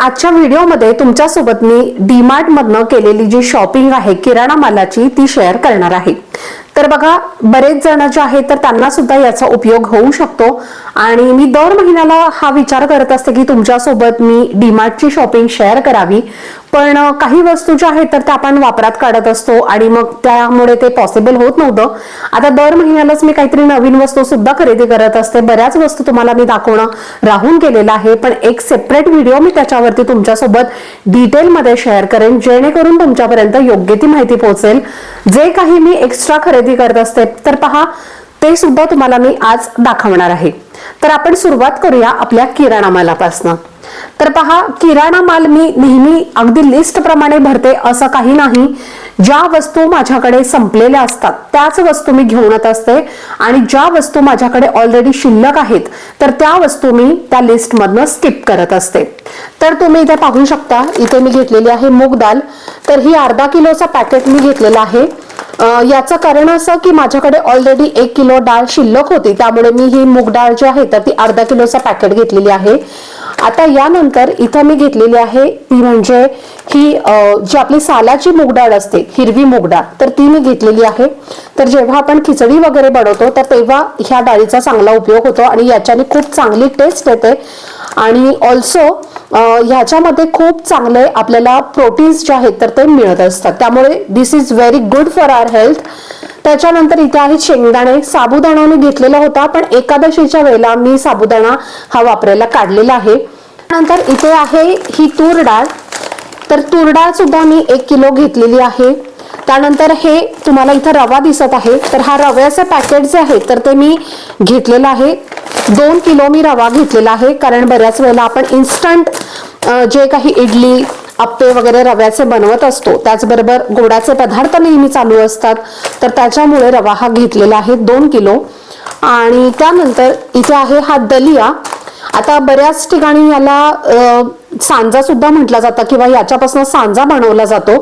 आजच्या व्हिडिओमध्ये तुमच्यासोबत मी डीमार्ट मधनं केलेली जी शॉपिंग आहे किराणा मालाची ती शेअर करणार आहे. तर बघा बरेच जण जे आहेत तर त्यांना सुद्धा याचा उपयोग होऊ शकतो. आणि मी दर महिन्याला हा विचार करत असते की तुमच्यासोबत मी डीमार्टची शॉपिंग शेअर करावी. पण काही वस्तू ज्या आहेत तर त्या आपण वापरात काढत असतो आणि मग त्यामुळे ते पॉसिबल होत नव्हतं. आता दर महिन्यालाच मी काहीतरी नवीन वस्तू सुद्धा खरेदी करत असते. बऱ्याच वस्तू तुम्हाला मी दाखवणं राहून गेलेलं आहे पण एक सेपरेट व्हिडिओ मी त्याच्यावरती तुमच्यासोबत डिटेलमध्ये शेअर करेन जेणेकरून तुमच्यापर्यंत योग्य ती माहिती पोहोचेल. जे काही मी एक्स्ट्रा खरेदी करत असते तर पहा ते सुद्धा तुम्हाला मी आज दाखवणार आहे. तर आपण सुरुवात करूया आपल्या किराणा मालापासनं. तर पहा किराणा माल मी नेहमी अगदी लिस्ट प्रमाणे भरते असं काही नाही. ज्या वस्तू माझ्याकडे संपलेल्या असतात त्याच वस्तू मी घेऊन येत असते. आणि ज्या वस्तू माझ्याकडे ऑलरेडी शिल्लक आहेत तर त्या वस्तू मी त्या लिस्ट मधनं स्किप करत असते. तर तुम्ही इथे पाहू शकता इथे मी घेतलेली आहे मूग दाल. तर ही अर्धा किलोचा पॅकेट मी घेतलेला आहे. याचं कारण असं की माझ्याकडे ऑलरेडी एक किलो डाळ शिल्लक होती. त्यामुळे मी ही मूग डाळ जी आहे तर ती अर्धा किलोचा पॅकेट घेतलेली आहे. आता यानंतर इथं मी घेतलेली आहे ती म्हणजे ही जी आपली सालाची मूग डाळ असते हिरवी मूग डाळ तर ती मी घेतलेली आहे. तर जेव्हा आपण खिचडी वगैरे बनवतो तर तेव्हा ह्या डाळीचा चांगला उपयोग होतो आणि याच्याने खूप चांगली टेस्ट येते. आणि ऑल्सो ह्याच्यामध्ये खूप चांगले आपल्याला प्रोटीन्स जे आहेत तर ते मिळत असतात. त्यामुळे this is very good for our health त्याच्यानंतर इथे आहेत शेंगदाणे साबुदाणा मी घेतलेला होता पण एकादशीच्या वेळेला मी साबुदाणा हा वापरायला काढलेला आहे. नंतर इथे आहे ही तूर डाळ. तर तूर डाळ सुद्धा मी एक किलो घेतलेली आहे. त्यानंतर हे तुम्हाला इथं रवा दिसत आहे. तर हा रव्याचे पॅकेट जे आहे तर ते मी घेतलेलं आहे. दोन किलो मी रवा घेतलेला आहे. कारण बऱ्याच वेळेला आपण इन्स्टंट जे काही इडली आप्पे वगैरे रव्याचे बनवत असतो त्याचबरोबर गोडाचे पदार्थ नेहमी चालू असतात. तर त्याच्यामुळे रवा हा घेतलेला आहे दोन किलो. आणि त्यानंतर इथे आहे हा दलिया. आता बऱ्याच ठिकाणी याला सांजा सुद्धा म्हटला जातं किंवा याच्यापासून सांजा बनवला जातो.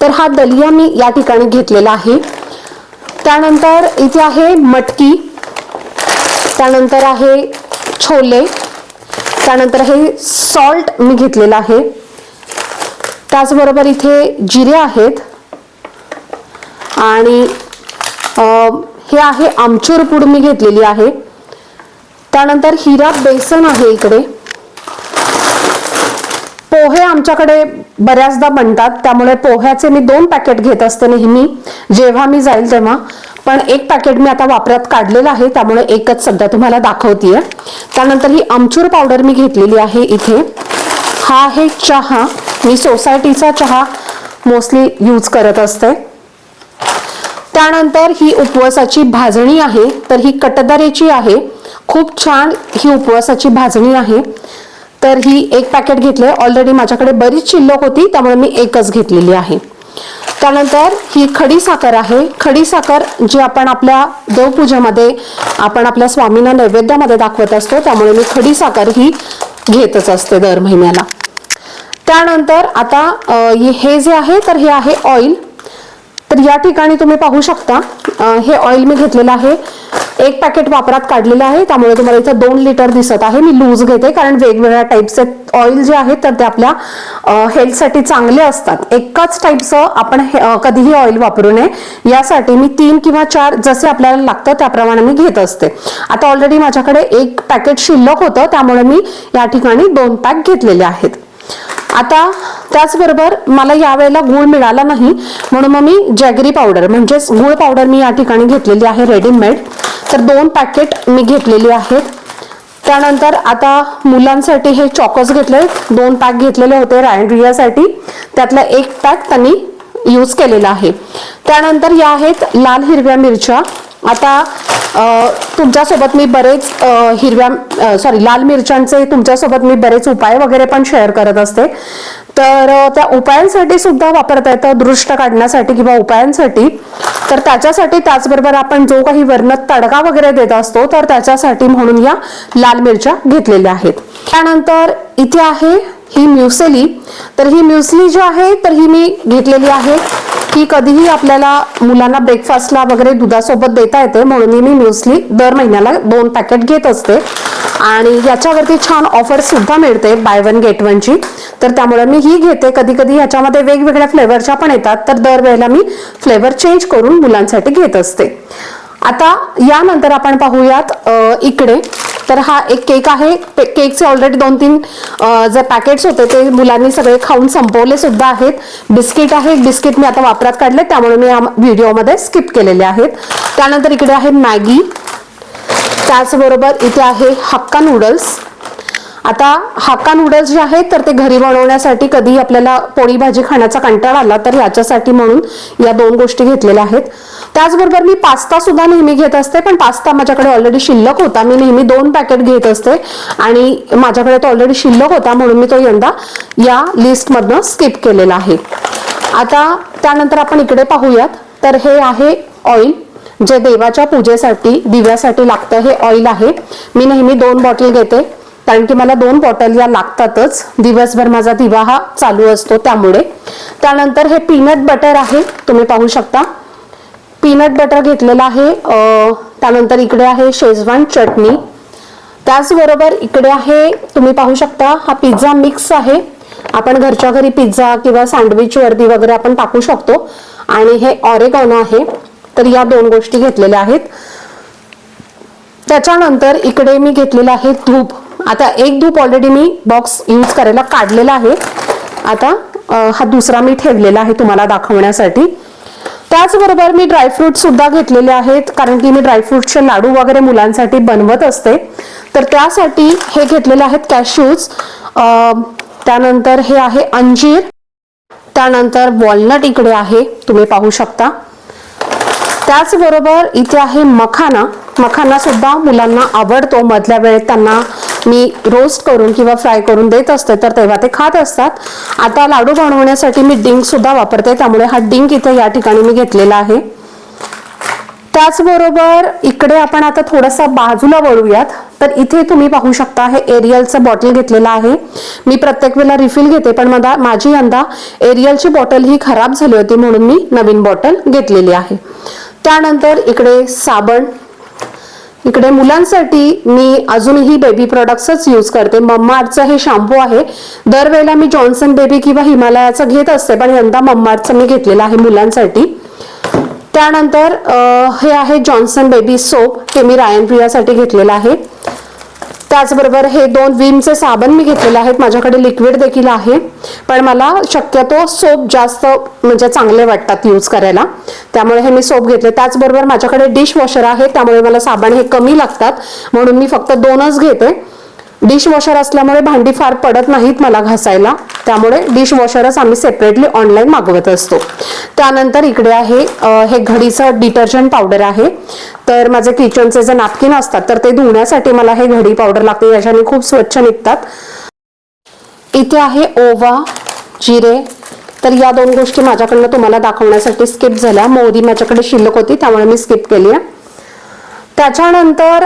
तर हा दलिया मी या ठिकाणी घेतलेला आहे. त्यानंतर इथे आहे मटकी. त्यानंतर आहे छोले. त्यानंतर हे सॉल्ट मी घेतलेलं आहे. त्याचबरोबर इथे जिरे आहेत. आणि हे आहे आमचूर पूड मी घेतलेली आहे. त्यानंतर हिरा बेसन आहे इकडे. पोहे आमच्याकडे बऱ्याचदा बनतात त्यामुळे पोह्याचे मी दोन पॅकेट घेत असते नेहमी. जेव्हा मी जाईल तेव्हा. पण एक पॅकेट मी आता वापरात काढलेलं आहे त्यामुळे एकच सध्या तुम्हाला दाखवतीये. त्यानंतर ही आमचूर पावडर मी घेतलेली आहे इथे. हा आहे चहा. मी सोसायटीचा चहा मोस्टली यूज करत असते. त्यानंतर ही उपवासाची भाजणी आहे तर ही कटदरेची आहे. खूप छान ही उपवासाची भाजणी आहे. तर ही एक पॅकेट घेतले ऑलरेडी माझ्याकडे बरीच शिल्लक होती त्यामुळे मी एकच घेतलेली आहे. त्यानंतर ही खडी साखर आहे. खडी साखर जी आपण आपल्या देवपूजेमध्ये आपण आपल्या स्वामींना नैवेद्यामध्ये दाखवत असतो त्यामुळे मी खडी साखर ही घेतच असते दर महिन्याला. त्यानंतर आता हे जे आहे तर हे आहे ऑइल तर या ठिकाणी तुम्ही पाहू शकता हे ऑइल मी घेतलेलं आहे. एक पॅकेट वापरात काढलेलं आहे. त्यामुळे तुम्हाला इथं दोन लिटर दिसत आहे. मी लूज घेते कारण वेगवेगळ्या टाईपचे ऑइल जे आहेत तर ते आपल्या हेल्थसाठी चांगले असतात. एकाच टाईपचं आपण हे- कधीही ऑइल वापरू नये. यासाठी मी तीन किंवा चार जसे आपल्याला लागतं त्याप्रमाणे मी घेत असते. आता ऑलरेडी माझ्याकडे एक पॅकेट शिल्लक होतं. त्यामुळे मी या ठिकाणी दोन पॅक घेतलेले आहेत. आता त्याचबरोबर मला यावेळेला गूळ मिळाला नाही म्हणून मग मी जॅगरी पावडर म्हणजेच गूळ पावडर मी या ठिकाणी घेतलेली आहे रेडीमेड तर दोन पॅकेट मी घेतलेली आहेत. त्यानंतर आता मुलांसाठी हे चॉकस घेतले दोन पॅक घेतलेले होते रायड्रियासाठी. त्यातला एक पॅक त्यांनी यूज केलेला आहे. त्यानंतर या आहेत लाल हिरव्या मिरच्या. आता तुमच्यासोबत मी बरेच हिरव्या सॉरी लाल मिरच्यांचे तुमच्यासोबत मी बरेच उपाय वगैरे पण शेअर करत असते. तर त्या उपायांसाठी सुद्धा वापरता येतं दृष्ट काढण्यासाठी किंवा उपायांसाठी. तर त्याच्यासाठी त्याचबरोबर आपण जो काही वर्ण तडका वगैरे देत असतो तर त्याच्यासाठी म्हणून या लाल मिरच्या घेतलेल्या आहेत. त्यानंतर इथे आहे ही म्युसेली. तर ही म्युसली जी आहे तर ही मी घेतलेली आहे. ही कधीही आपल्याला मुलांना ब्रेकफास्टला वगैरे दुधासोबत देता येते म्हणून मी म्युसली दर महिन्याला दोन पॅकेट घेत असते. आणि याच्यावरती छान ऑफर सुद्धा मिळते बाय वन गेट वनची तर त्यामुळे मी ही घेते. कधी कधी ह्याच्यामध्ये वेगवेगळ्या फ्लेवरच्या पण येतात. तर दरवेळेला मी फ्लेवर चेंज करून मुलांसाठी घेत असते. आता यानंतर आपण पाहूयात इकडे. तर हा एक केक आहे. ते केकचे ऑलरेडी दोन तीन जे पॅकेट्स होते ते मुलांनी सगळे खाऊन संपवले सुद्धा आहेत. बिस्किट आहे. बिस्किट मी आता वापरात काढले त्यामुळे मी या व्हिडिओमध्ये स्किप केलेले आहेत. त्यानंतर इकडे आहे मॅगी. त्याचबरोबर इथे आहे हक्का नूडल्स आता हाक्का नूडल्स जे आहेत तर ते घरी बनवण्यासाठी कधी आपल्याला पोळी भाजी खाण्याचा कंटाळा आला तर याच्यासाठी म्हणून या दोन गोष्टी घेतलेल्या आहेत. त्याचबरोबर मी पास्ता सुद्धा नेहमी घेत असते पण पास्ता माझ्याकडे ऑलरेडी शिल्लक होता. मी नेहमी दोन पॅकेट घेत असते आणि माझ्याकडे तो ऑलरेडी शिल्लक होता म्हणून मी तो यंदा या लिस्टमधनं स्किप केलेला आहे. आता त्यानंतर आपण इकडे पाहूयात. तर हे आहे ऑइल जे देवाच्या पूजेसाठी दिव्यासाठी लागतं हे ऑइल आहे. मी नेहमी दोन बॉटल घेते. कारण की मला दोन बॉटल या लागतातच. दिवसभर माझा दिवा हा चालू असतो त्यामुळे. त्यानंतर हे पीनट बटर आहे. तुम्ही पाहू शकता. पीनट बटर घेतलेलं आहे त्यानंतर इकडे आहे शेजवान चटणी. त्याचबरोबर इकडे आहे तुम्ही पाहू शकता हा पिझ्झा मिक्स आहे. आपण घरच्या घरी पिझ्झा किंवा सँडविच वरती वगैरे आपण टाकू शकतो. आणि हे ऑरेगॉनो आहे तर या दोन गोष्टी घेतलेल्या आहेत. त्याच्यानंतर इकडे मी घेतलेलं आहे धूप. आता एक धूप ऑलरेडी मी बॉक्स यूज करायला काढलेला आहे. आता हा दुसरा मी ठेवलेला आहे तुम्हाला दाखवण्यासाठी. त्याचबरोबर मी ड्रायफ्रूट सुद्धा घेतलेले आहेत कारण की मी ड्रायफ्रूटचे लाडू वगैरे मुलांसाठी बनवत असते. तर त्यासाठी हे घेतलेले आहेत कॅश्यूज त्यानंतर हे आहे अंजीर. त्यानंतर वॉलनट इकडे आहे तुम्ही पाहू शकता. त्याचबरोबर इथे आहे मखाना. मखाना सुद्धा मुलांना आवडतो. मधल्या वेळेत त्यांना मी रोस्ट करून किंवा फ्राय करून देत असते तर तेव्हा ते खात असतात. आता लाडू बनवण्यासाठी मी डिंक सुद्धा वापरते त्यामुळे हा डिंक इथे या ठिकाणी मी घेतलेला आहे. त्याचबरोबर इकडे आपण आता थोडंसं बाजूला वळूयात. तर इथे तुम्ही पाहू शकता हे एरियलचं बॉटल घेतलेलं आहे. मी प्रत्येक वेळेला रिफिल घेते पण मला माझी यंदा एरियलची बॉटल ही खराब झाली होती म्हणून मी नवीन बॉटल घेतलेली आहे. त्यानंतर इकडे साबण. इकडे मुलांसाठी मी अजूनही बेबी प्रोडक्ट्सच यूज करते. मम्मार्टचं हे शॅम्पू आहे. दरवेळेला मी जॉन्सन बेबी किंवा हिमालयाचं घेत असते पण यंदा मम्मार्टचं मी घेतलेलं आहे मुलांसाठी. त्यानंतर हे आहे जॉन्सन बेबी सोप हे मी रायन प्रियासाठी घेतलेलं आहे. त्याचबरोबर हे दोन विमचे साबण मी घेतलेले आहेत. माझ्याकडे लिक्विड देखील आहे. पण मला शक्यतो सोप जास्त म्हणजे चांगले वाटतात यूज करायला. त्यामुळे हे मी सोप घेतले. त्याचबरोबर माझ्याकडे डिश वॉशर आहे. त्यामुळे मला साबण हे कमी लागतात. म्हणून मी फक्त दोनच घेते. डिश वॉशर असल्यामुळे भांडी फार पडत नाहीत मला घासायला. त्यामुळे डिश वॉशरच आम्ही सेपरेटली ऑनलाईन मागवत असतो. त्यानंतर इकडे आहे हे घडीचं डिटर्जंट पावडर आहे. तर माझे किचनचे जे नॅपकिन असतात तर ते धुण्यासाठी मला हे घडी पावडर लागते याच्याने खूप स्वच्छ निघतात. इथे आहे ओवा जिरे. तर या दोन गोष्टी माझ्याकडनं तुम्हाला दाखवण्यासाठी स्किप झाल्या. मोहरी माझ्याकडे शिल्लक होती त्यामुळे मी स्किप केली आहे. त्याच्यानंतर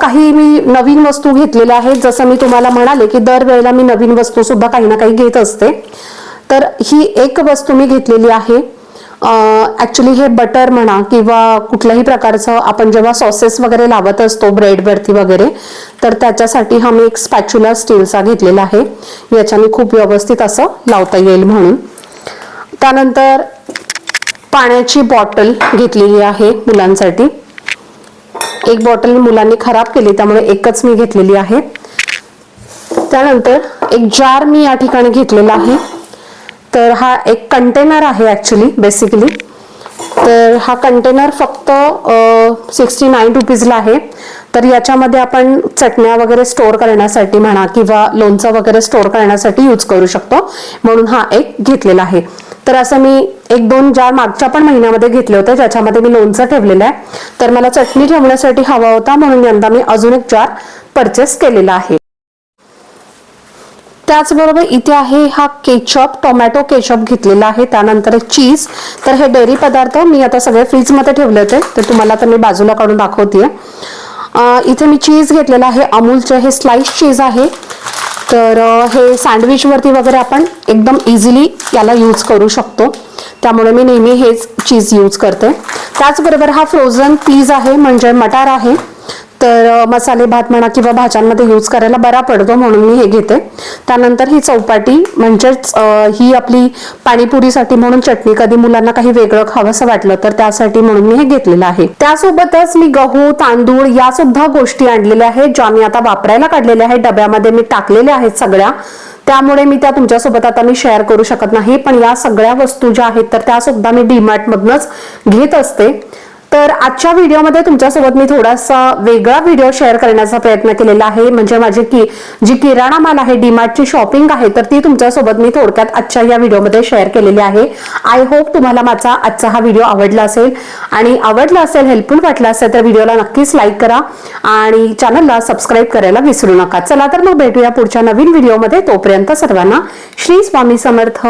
काही मी नवीन वस्तू घेतलेल्या आहेत. जसं मी तुम्हाला म्हणाले की दरवेळेला मी नवीन वस्तू सुद्धा काही ना काही घेत असते. तर ही एक वस्तू मी घेतलेली आहे. ऍक्च्युली हे बटर म्हणा किंवा कुठल्याही प्रकारचं आपण जेव्हा सॉसेस वगैरे लावत असतो ब्रेडवरती वगैरे तर त्याच्यासाठी हा मी एक स्पॅच्युला स्टीलचा घेतलेला आहे. याच्याने खूप व्यवस्थित असं लावता येईल म्हणून. त्यानंतर पाण्याची बॉटल घेतलेली आहे मुलांसाठी. एक बॉटल मुलांनी खराब केली त्यामुळे एकच मी घेतलेली आहे. त्यानंतर एक जार मी या ठिकाणी घेतलेला आहे. तर हा एक कंटेनर आहे ॲक्च्युली बेसिकली तर हा कंटेनर फक्त सिक्स्टी नाईन रुपीजला आहे. तर याच्यामध्ये आपण चटण्या वगैरे स्टोअर करण्यासाठी म्हणा किंवा लोणचं वगैरे स्टोअर करण्यासाठी यूज करू शकतो. म्हणून हा एक घेतलेला आहे. तर असं मी एक दोन जार मागच्या पण महिन्यामध्ये घेतले होते ज्याच्यामध्ये मी लोणचं ठेवलेलं आहे तर मला चटणी ठेवण्यासाठी हवा होता म्हणून यंदा मी अजून एक जार परचेस केलेला आहे. त्याचबरोबर इथे आहे हा केचप टोमॅटो केचप घेतलेला आहे त्यानंतर चीज तर हे डेअरी पदार्थ मी आता सगळे फ्रीजमध्ये ठेवले होते तर तुम्हाला तर मी बाजूला काढून दाखवते इथे मी चीज घेतलेला आहे अमूलचे हे स्लाइस चीज आहे. तर हे सँडविचवरती वगैरे आपण एकदम इझिली याला यूज करू शकतो. त्यामुळे मी नेहमी हेच चीज यूज करते. त्याचबरोबर हा फ्रोझन पीज आहे म्हणजे मटार आहे. तर मसाले भात म्हणा किंवा भाज्यांमध्ये यूज करायला बरा पडतो म्हणून मी हे घेते. त्यानंतर ही चौपाटी म्हणजेच ही आपली पाणीपुरीसाठी म्हणून चटणी कधी मुलांना काही वेगळं खावंसं वाटलं तर त्यासाठी म्हणून मी हे घेतलेलं आहे. त्यासोबतच मी गहू तांदूळ या सुद्धा गोष्टी आणलेल्या आहेत ज्या मी आता वापरायला काढलेल्या आहेत. डब्यामध्ये मी टाकलेल्या आहेत सगळ्या. त्यामुळे मी त्या तुमच्यासोबत आता मी शेअर करू शकत नाही पण या सगळ्या वस्तू ज्या आहेत तर त्या सुद्धा मी डीमार्ट मधनच घेत असते. तर आजच्या व्हिडिओमध्ये तुमच्यासोबत मी थोडासा वेगळा व्हिडिओ शेअर करण्याचा प्रयत्न केलेला आहे. म्हणजे माझी की जी किराणा माल आहे डीमार्टची शॉपिंग आहे तर ती तुमच्यासोबत मी थोडक्यात आजच्या या व्हिडिओमध्ये शेअर केलेली आहे. आय होप तुम्हाला माझा आजचा हा व्हिडिओ आवडला असेल. आणि आवडला असेल हेल्पफुल वाटला असेल तर व्हिडिओला नक्कीच लाईक करा. आणि चॅनलला सबस्क्राईब करायला विसरू नका. चला तर मग भेटूया पुढच्या नवीन व्हिडिओमध्ये. तोपर्यंत सर्वांना श्री स्वामी समर्थ.